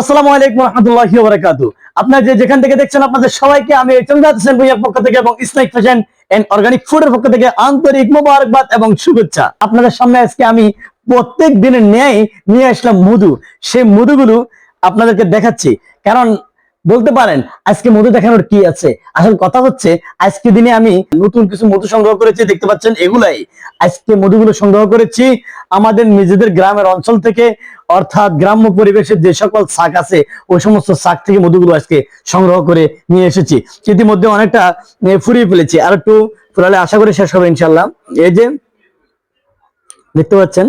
আসসালামু আলাইকুম রহমতুল্লাহি বারাকাতু আপনারা যে যেখান থেকে দেখছেন, আপনাদের সবাইকে আমি চন্দ্রাত হোসেন ভুইয়ার পক্ষ থেকে এবং স্নাইক ফ্যাশন এন্ড অর্গানিক ফুডের পক্ষ থেকে আন্তরিক মোবারকবাদ এবং শুভেচ্ছা। আপনাদের সামনে আজকে আমি প্রত্যেক দিনের ন্যায় নিয়ে আসলাম মধু। সেই মধুগুলো আপনাদেরকে দেখাচ্ছি। কারণ বলতে পারেন, আজকে মধু দেখানোর কি আছে? আসল কথা হচ্ছে, আজকে দিনে আমি নতুন কিছু মধু সংগ্রহ করেছি, দেখতে পাচ্ছেন এগুলাই। আজকে মধুগুলো সংগ্রহ করেছি আমাদের নিজেদের গ্রামের অঞ্চল থেকে, অর্থাৎ গ্রাম্য পরিবেশের যে সকল শাক আছে, ওই সমস্ত শাক থেকে মধুগুলো আজকে সংগ্রহ করে নিয়ে এসেছি। ইতিমধ্যে অনেকটা ফুরিয়ে ফেলেছি। আর একটু ফুরালে আশা করি শেষ হবে ইনশাল্লাহ এই যে, দেখতে পাচ্ছেন?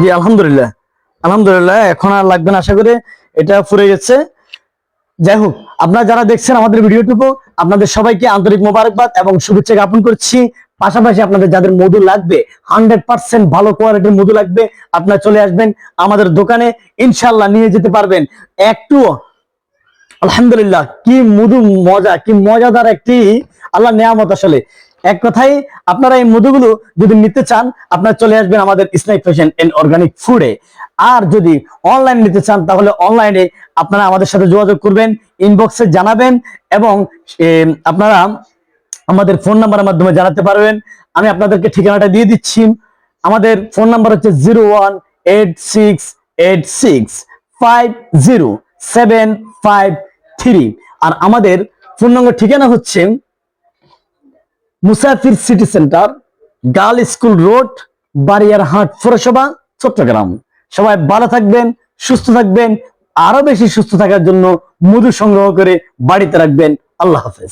জি, আলহামদুলিল্লাহ। আলহামদুলিল্লাহ, এখন আর লাগবে না। আশা করি এটা ফুরে গেছে। যাই হোক, আপনারা যারা দেখছেন আমাদের ভিডিওটুকু, আপনাদের সবাইকে আন্তরিক মোবারকবাদ এবং শুভেচ্ছা জ্ঞাপন করছি। পাশাপাশি আপনাদের যাদের মধু লাগবে, হান্ড্রেড পার্সেন্ট ভালো কোয়ালিটির মধু লাগবে, আপনারা চলে আসবেন আমাদের দোকানে। ইনশাল্লাহ নিয়ে যেতে পারবেন। একটু, আলহামদুলিল্লাহ, কি মধু মজা, কি মজাদার একটি আল্লাহ নেয়ামত আসলে। এক কথাই আপনারা এই মধুগুলো যদি নিতে চান, আপনারা চলে আসবেন আমাদের স্নাইক ফ্যাশন এন্ড অর্গানিক ফুডে আর যদি অনলাইন নিতে চান, তাহলে অনলাইনে আপনারা আমাদের সাথে যোগাযোগ করবেন ইনবক্সে জানাবেন এবং আপনারা আমাদের ফোন নাম্বারের মাধ্যমে জানাতে পারবেন। আমি আপনাদেরকে ঠিকানাটা দিয়ে দিচ্ছি। আমাদের ফোন নাম্বার হচ্ছে zero one eight six eight six five zero seven five three আর আমাদের ফোন নম্বর ঠিকানা হচ্ছে Musafir city centre, girl school road Bariyarhat পৌরসভা, চট্টগ্রাম। সবাই ভালো থাকবেন, সুস্থ থাকবেন, আরও বেশি সুস্থ থাকার জন্য মধু সংগ্রহ করে বাড়িতে রাখবেন। আল্লাহ হাফেজ।